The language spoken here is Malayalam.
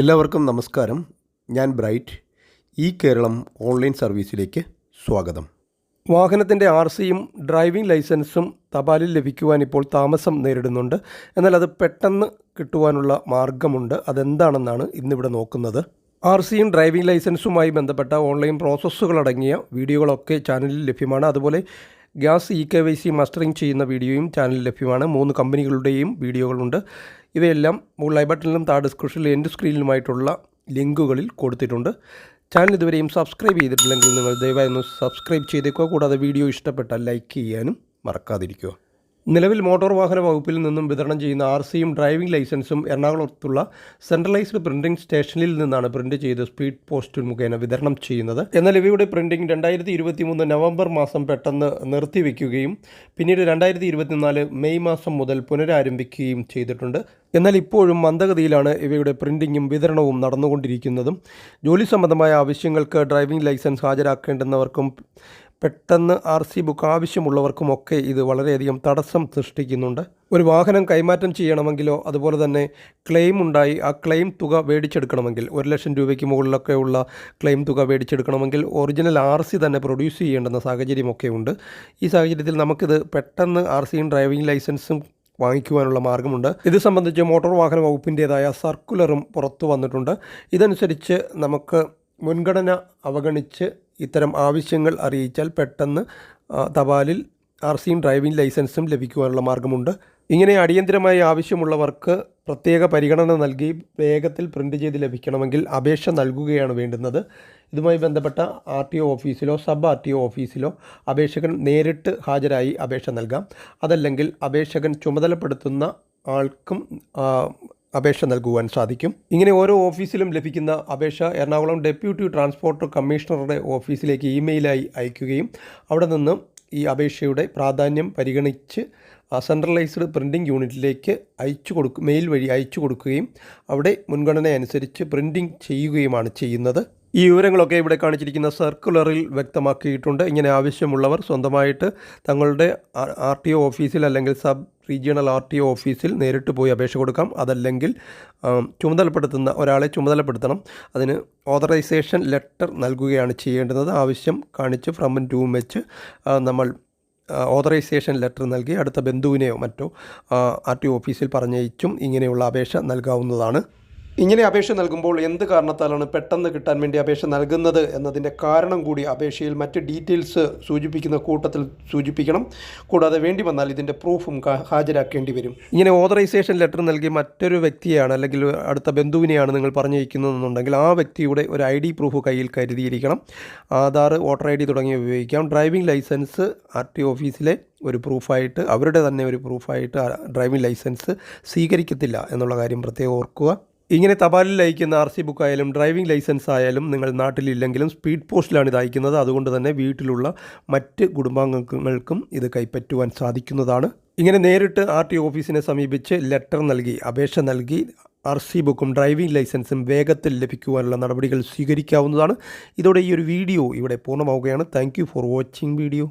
എല്ലാവർക്കും നമസ്കാരം. ഞാൻ ബ്രൈറ്റ്. ഈ കേരളം ഓൺലൈൻ സർവീസിലേക്ക് സ്വാഗതം. വാഹനത്തിന്റെ ആർ സിയും ഡ്രൈവിംഗ് ലൈസൻസും തപാലിൽ ലഭിക്കുവാൻ ഇപ്പോൾ താമസം നേരിടുന്നുണ്ട്. എന്നാൽ അത് പെട്ടെന്ന് കിട്ടുവാനുള്ള മാർഗമുണ്ട്. അതെന്താണെന്നാണ് ഇന്നിവിടെ നോക്കുന്നത്. ആർ സിയും ഡ്രൈവിംഗ് ലൈസൻസുമായി ബന്ധപ്പെട്ട ഓൺലൈൻ പ്രോസസ്സുകളടങ്ങിയ വീഡിയോകളൊക്കെ ചാനലിൽ ലഭ്യമാണ്. അതുപോലെ gas E K Y C mustering ചെയ്യുന്ന വീഡിയോയും ചാനലിൽ ലഭ്യമാണ്. മൂന്ന് കമ്പനികളുടെയും വീഡിയോകളുണ്ട്. ഇവയെല്ലാം മുകളിൽ ഐ ബട്ടണിലും താഴെ ഡിസ്ക്രിപ്ഷനിലും എന്റെ സ്ക്രീനിലുമായിട്ടുള്ള ലിങ്കുകളിൽ കൊടുത്തിട്ടുണ്ട്. ചാനൽ ഇതുവരെയും സബ്സ്ക്രൈബ് ചെയ്തിട്ടില്ലെങ്കിൽ നിങ്ങൾ ദയവായി ഒന്ന് സബ്സ്ക്രൈബ് ചെയ്തേക്കുക. കൂടാതെ വീഡിയോ ഇഷ്ടപ്പെട്ടാൽ ലൈക്ക് ചെയ്യാനും മറക്കാതിരിക്കുക. നിലവിൽ മോട്ടോർ വാഹന വകുപ്പിൽ നിന്നും വിതരണം ചെയ്യുന്ന ആർ സിയും ഡ്രൈവിംഗ് ലൈസൻസും എറണാകുളത്തുള്ള സെൻട്രലൈസ്ഡ് പ്രിന്റിംഗ് സ്റ്റേഷനിൽ നിന്നാണ് പ്രിന്റ് ചെയ്ത് സ്പീഡ് പോസ്റ്റ് മുഖേന വിതരണം ചെയ്യുന്നത്. എന്നാൽ ഇവയുടെ പ്രിന്റിംഗ് രണ്ടായിരത്തി ഇരുപത്തി മൂന്ന് നവംബർ മാസം പെട്ടെന്ന് നിർത്തിവെക്കുകയും പിന്നീട് രണ്ടായിരത്തി ഇരുപത്തിനാല് മെയ് മാസം മുതൽ പുനരാരംഭിക്കുകയും ചെയ്തിട്ടുണ്ട്. എന്നാൽ ഇപ്പോഴും മന്ദഗതിയിലാണ് ഇവയുടെ പ്രിന്റിങ്ങും വിതരണവും നടന്നുകൊണ്ടിരിക്കുന്നതും. ജോലി സംബന്ധമായ ആവശ്യങ്ങൾക്ക് ഡ്രൈവിംഗ് ലൈസൻസ് ഹാജരാക്കേണ്ടുന്നവർക്കും പെട്ടെന്ന് ആർ സി ബുക്ക് ആവശ്യമുള്ളവർക്കുമൊക്കെ ഇത് വളരെയധികം തടസ്സം സൃഷ്ടിക്കുന്നുണ്ട്. ഒരു വാഹനം കൈമാറ്റം ചെയ്യണമെങ്കിലോ അതുപോലെ തന്നെ ക്ലെയിം ഉണ്ടായി ആ ക്ലെയിം തുക മേടിച്ചെടുക്കണമെങ്കിൽ ഒരു ലക്ഷം രൂപയ്ക്ക് മുകളിലൊക്കെ ഉള്ള ക്ലെയിം തുക മേടിച്ചെടുക്കണമെങ്കിൽ ഒറിജിനൽ ആർ സി തന്നെ പ്രൊഡ്യൂസ് ചെയ്യേണ്ടുന്ന സാഹചര്യമൊക്കെ ഉണ്ട്. ഈ സാഹചര്യത്തിൽ നമുക്കിത് പെട്ടെന്ന് ആർ സിയും ഡ്രൈവിംഗ് ലൈസൻസും വാങ്ങിക്കുവാനുള്ള മാർഗമുണ്ട്. ഇത് സംബന്ധിച്ച് മോട്ടോർ വാഹന വകുപ്പിന്റേതായ സർക്കുലറും പുറത്തു വന്നിട്ടുണ്ട്. ഇതനുസരിച്ച് നമുക്ക് മുൻഗണന അവഗണിച്ച് ഇത്തരം ആവശ്യങ്ങൾ അറിയിച്ചാൽ പെട്ടെന്ന് തപാലിൽ ആർ സിയും ഡ്രൈവിംഗ് ലൈസൻസും ലഭിക്കുവാനുള്ള മാർഗമുണ്ട്. ഇങ്ങനെ അടിയന്തിരമായി ആവശ്യമുള്ളവർക്ക് പ്രത്യേക പരിഗണന നൽകി വേഗത്തിൽ പ്രിന്റ് ചെയ്ത് ലഭിക്കണമെങ്കിൽ അപേക്ഷ നൽകുകയാണ് വേണ്ടുന്നത്. ഇതുമായി ബന്ധപ്പെട്ട ആർ ടി ഒ ഓഫീസിലോ സബ് ആർ ടി ഒ ഓഫീസിലോ അപേക്ഷകൻ നേരിട്ട് ഹാജരായി അപേക്ഷ നൽകാം. അതല്ലെങ്കിൽ അപേക്ഷകൻ ചുമതലപ്പെടുത്തുന്ന ആൾക്കും അപേക്ഷ നൽകുവാൻ സാധിക്കും. ഇങ്ങനെ ഓരോ ഓഫീസിലും ലഭിക്കുന്ന അപേക്ഷ എറണാകുളം ഡെപ്യൂട്ടി ട്രാൻസ്പോർട്ട് കമ്മീഷണറുടെ ഓഫീസിലേക്ക് ഇമെയിലായി അയക്കുകയും അവിടെ നിന്ന് ഈ അപേക്ഷയുടെ പ്രാധാന്യം പരിഗണിച്ച് സെൻട്രലൈസ്ഡ് പ്രിന്റിംഗ് യൂണിറ്റിലേക്ക് അയച്ചു കൊടുക്കും മെയിൽ വഴി അയച്ചു കൊടുക്കുകയും അവിടെ മുൻഗണന അനുസരിച്ച് പ്രിന്റിംഗ് ചെയ്യുകയുമാണ് ചെയ്യുന്നത്. ഈ വിവരങ്ങളൊക്കെ ഇവിടെ കാണിച്ചിരിക്കുന്ന സർക്കുലറിൽ വ്യക്തമാക്കിയിട്ടുണ്ട്. ഇങ്ങനെ ആവശ്യമുള്ളവർ സ്വന്തമായിട്ട് തങ്ങളുടെ ആർ ടി ഒ ഓഫീസിൽ അല്ലെങ്കിൽ sub regional R T O ഓഫീസിൽ നേരിട്ട് പോയി അപേക്ഷ കൊടുക്കാം. അതല്ലെങ്കിൽ ചുമതലപ്പെടുത്തുന്ന ഒരാളെ ചുമതലപ്പെടുത്തണം. അതിന് ഓതറൈസേഷൻ ലെറ്റർ നൽകുകയാണ് ചെയ്യേണ്ടത്. ആവശ്യം കാണിച്ച് ഫ്രം ടു വെച്ച് നമ്മൾ ഓതറൈസേഷൻ ലെറ്റർ നൽകി അടുത്ത ബന്ധുവിനെയോ മറ്റോ ആർ ടി ഓഫീസിൽ പറഞ്ഞയച്ചും ഇങ്ങനെയുള്ള അപേക്ഷ നൽകാവുന്നതാണ്. ഇങ്ങനെ അപേക്ഷ നൽകുമ്പോൾ എന്ത് കാരണത്താലാണ് പെട്ടെന്ന് കിട്ടാൻ വേണ്ടി അപേക്ഷ നൽകുന്നത് എന്നതിന്റെ കാരണം കൂടി അപേക്ഷയിൽ മറ്റ് ഡീറ്റെയിൽസ് സൂചിപ്പിക്കുന്ന കൂട്ടത്തിൽ സൂചിപ്പിക്കണം. കൂടാതെ വേണ്ടി വന്നാൽ ഇതിന്റെ പ്രൂഫും ഹാജരാക്കേണ്ടി വരും. ഇങ്ങനെ ഓതറൈസേഷൻ ലെറ്റർ നൽകി മറ്റൊരു വ്യക്തിയാണ് അല്ലെങ്കിൽ അടുത്ത ബന്ധുവിനെയാണ് നിങ്ങൾ പറഞ്ഞയക്കുന്നതെന്നുണ്ടെങ്കിൽ ആ വ്യക്തിയുടെ ഒരു ഐ ഡി പ്രൂഫ് കയ്യിൽ കരുതിയിരിക്കണം. ആധാർ വോട്ടർ ഐ ഡി തുടങ്ങിയ ഉപയോഗിക്കാം. ഡ്രൈവിംഗ് ലൈസൻസ് ആർ ടി ഓഫീസിലെ ഒരു പ്രൂഫായിട്ട് അവരുടെ തന്നെ ഒരു പ്രൂഫായിട്ട് ഡ്രൈവിംഗ് ലൈസൻസ് സ്വീകരിക്കത്തില്ല എന്നുള്ള കാര്യം പ്രത്യേകം ഓർക്കുക. ഇങ്ങനെ തപാലിൽ അയക്കുന്ന ആർ സി ബുക്ക് ആയാലും ഡ്രൈവിംഗ് ലൈസൻസ് ആയാലും നിങ്ങൾ നാട്ടിലില്ലെങ്കിലും സ്പീഡ് പോസ്റ്റിലാണ് ഇത് അയക്കുന്നത്. അതുകൊണ്ട് തന്നെ വീട്ടിലുള്ള മറ്റ് കുടുംബാംഗങ്ങൾക്കും ഇത് കൈപ്പറ്റുവാൻ സാധിക്കുന്നതാണ്. ഇങ്ങനെ നേരിട്ട് ആർ ടി ഓഫീസിനെ സമീപിച്ച് ലെറ്റർ നൽകി അപേക്ഷ നൽകി ആർ സി ബുക്കും ഡ്രൈവിംഗ് ലൈസൻസും വേഗത്തിൽ ലഭിക്കുവാനുള്ള നടപടികൾ സ്വീകരിക്കാവുന്നതാണ്. ഇതോടെ ഈ ഒരു വീഡിയോ ഇവിടെ പൂർണമാവുകയാണ്. Thank for watching video.